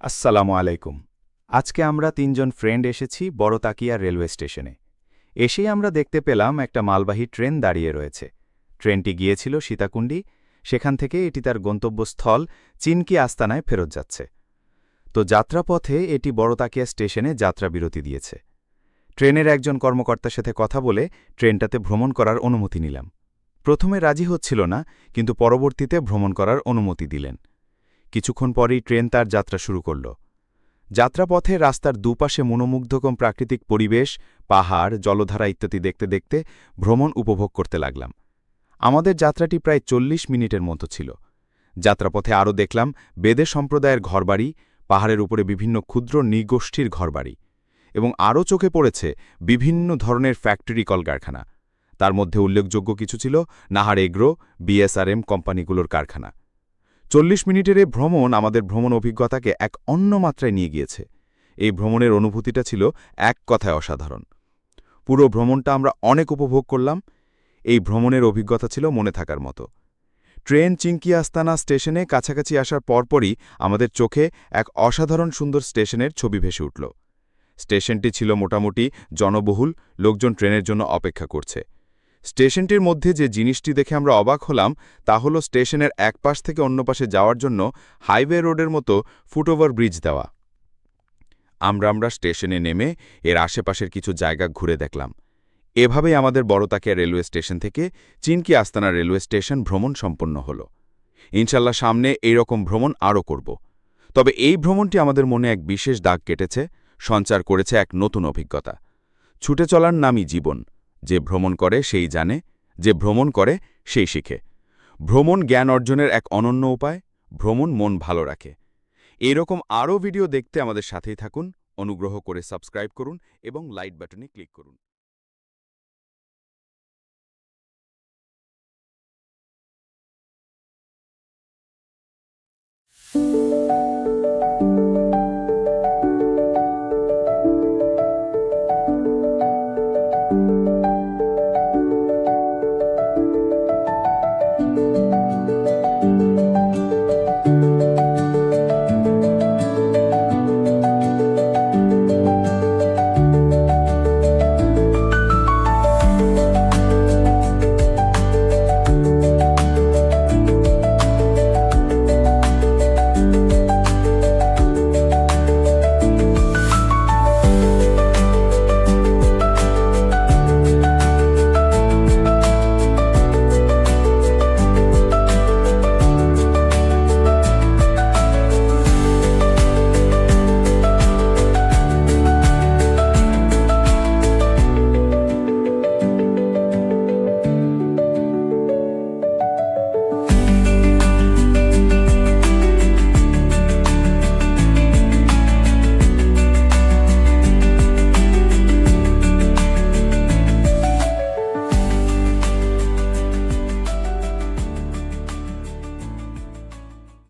আসসালামু আলাইকুম। আজকে আমরা তিনজন ফ্রেন্ড এসেছি বড় তাকিয়া রেলওয়ে স্টেশনে। এসেই আমরা দেখতে পেলাম একটা মালবাহী ট্রেন দাঁড়িয়ে রয়েছে। ট্রেনটি গিয়েছিল সীতাকুণ্ডি, সেখান থেকে এটি তার গন্তব্যস্থল চিনকি আস্তানায় ফেরত যাচ্ছে। তো যাত্রাপথে এটি বড় তাকিয়া স্টেশনে যাত্রা বিরতি দিয়েছে। ট্রেনের একজন কর্মকর্তার সাথে কথা বলে ট্রেনটাতে ভ্রমণ করার অনুমতি নিলাম। প্রথমে রাজি হচ্ছিল না, কিন্তু পরবর্তীতে ভ্রমণ করার অনুমতি দিলেন। কিছুক্ষণ পরেই ট্রেন তার যাত্রা শুরু করল। যাত্রাপথে রাস্তার দুপাশে মনোমুগ্ধকম প্রাকৃতিক পরিবেশ, পাহাড়, জলধারা ইত্যাদি দেখতে দেখতে ভ্রমণ উপভোগ করতে লাগলাম। আমাদের যাত্রাটি প্রায় চল্লিশ মিনিটের মতো ছিল। যাত্রাপথে আরও দেখলাম বেদে সম্প্রদায়ের ঘরবাড়ি, পাহাড়ের উপরে বিভিন্ন ক্ষুদ্র নৃগোষ্ঠীর ঘরবাড়ি এবং আরও চোখে পড়েছে বিভিন্ন ধরনের ফ্যাক্টরি কলকারখানা। তার মধ্যে উল্লেখযোগ্য কিছু ছিল নাহার এগ্রো বিএসআরএম কোম্পানিগুলোর কারখানা। চল্লিশ মিনিটের এ ভ্রমণ আমাদের ভ্রমণ অভিজ্ঞতাকে এক অন্য মাত্রায় নিয়ে গিয়েছে। এই ভ্রমণের অনুভূতিটা ছিল এক কথায় অসাধারণ। পুরো ভ্রমণটা আমরা অনেক উপভোগ করলাম। এই ভ্রমণের অভিজ্ঞতা ছিল মনে থাকার মতো। ট্রেন চিঙ্কি আস্তানা স্টেশনে কাছাকাছি আসার পরপরই আমাদের চোখে এক অসাধারণ সুন্দর স্টেশনের ছবি ভেসে উঠল। স্টেশনটি ছিল মোটামুটি জনবহুল, লোকজন ট্রেনের জন্য অপেক্ষা করছে। স্টেশনটির মধ্যে যে জিনিসটি দেখে আমরা অবাক হলাম, তা হল স্টেশনের এক পাশ থেকে অন্য পাশে যাওয়ার জন্য হাইওয়ে রোডের মতো ফুটওভার ব্রিজ দেওয়া। আমরা আমরা স্টেশনে নেমে এর আশেপাশের কিছু জায়গা ঘুরে দেখলাম। এভাবেই আমাদের বড়তাকিয়া রেলওয়ে স্টেশন থেকে চিনকি আস্তানা রেলওয়ে স্টেশন ভ্রমণ সম্পন্ন হল। ইনশাল্লাহ সামনে এই রকম ভ্রমণ আরও করব। তবে এই ভ্রমণটি আমাদের মনে এক বিশেষ দাগ কেটেছে, সঞ্চার করেছে এক নতুন অভিজ্ঞতা। ছুটে চলার নামই জীবন। যে ভ্রমণ করে, সেই জানে, যে ভ্রমণ করে, সেই শিখে ভ্রমণ জ্ঞান অর্জনের এক অনন্য উপায়, ভ্রমণ মন ভালো রাখে এরকম আরও ভিডিও দেখতে আমাদের সাথেই থাকুন, অনুগ্রহ করে সাবস্ক্রাইব করুন এবং লাইট বাটনে ক্লিক করুন